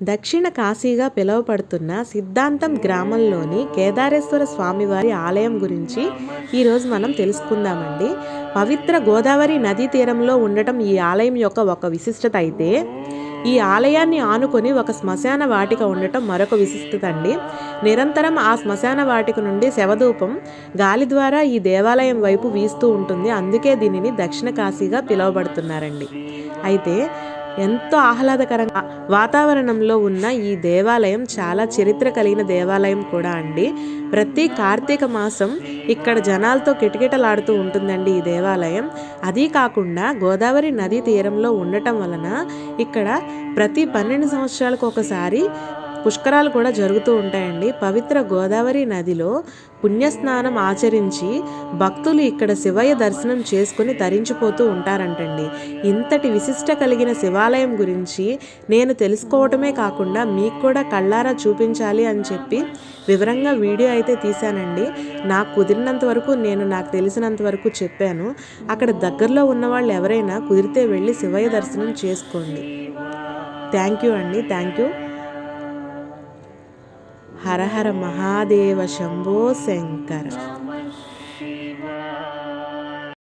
దక్షిణ కాశీగా పిలువబడుతున్న సిద్ధాంతం గ్రామంలోని కేదారేశ్వర స్వామివారి ఆలయం గురించి ఈరోజు మనం తెలుసుకుందామండి. పవిత్ర గోదావరి నదీ తీరంలో ఉండటం ఈ ఆలయం యొక్క ఒక విశిష్టత అయితే ఈ ఆలయాన్ని ఆనుకొని ఒక శ్మశాన వాటిక ఉండటం మరొక విశిష్టత అండి నిరంతరం ఆ శ్మశాన వాటిక నుండి శవధూపం గాలి ద్వారా ఈ దేవాలయం వైపు వీస్తూ ఉంటుంది. అందుకే దీనిని దక్షిణ కాశీగా పిలువబడుతున్నారండి. అయితే ఎంతో ఆహ్లాదకరంగా వాతావరణంలో ఉన్న ఈ దేవాలయం చాలా చరిత్ర కలిగిన దేవాలయం కూడా అండి. ప్రతి కార్తీక మాసం ఇక్కడ జనాలతో కిటకిటలాడుతూ ఉంటుందండి ఈ దేవాలయం. అది కాకుండా గోదావరి నదీ తీరంలో ఉండటం వలన ఇక్కడ ప్రతి పన్నెండు సంవత్సరాలకు ఒకసారి పుష్కరాలు కూడా జరుగుతూ ఉంటాయండి. పవిత్ర గోదావరి నదిలో పుణ్యస్నానం ఆచరించి భక్తులు ఇక్కడ శివయ్య దర్శనం చేసుకుని తరించిపోతూ ఉంటారంటండి. ఇంతటి విశిష్ట కలిగిన శివాలయం గురించి నేను తెలుసుకోవటమే కాకుండా మీకు కూడా కళ్ళారా చూపించాలి అని చెప్పి వివరంగా వీడియో అయితే తీశానండి. నాకు కుదిరినంత వరకు నేను నాకు తెలిసినంత వరకు చెప్పాను. అక్కడ దగ్గరలో ఉన్న వాళ్ళు ఎవరైనా కుదిరితే వెళ్ళి శివయ్య దర్శనం చేసుకోండి. థ్యాంక్ యూ అండి. Thank you. Hara Hara Mahadeva Shambho Shankara.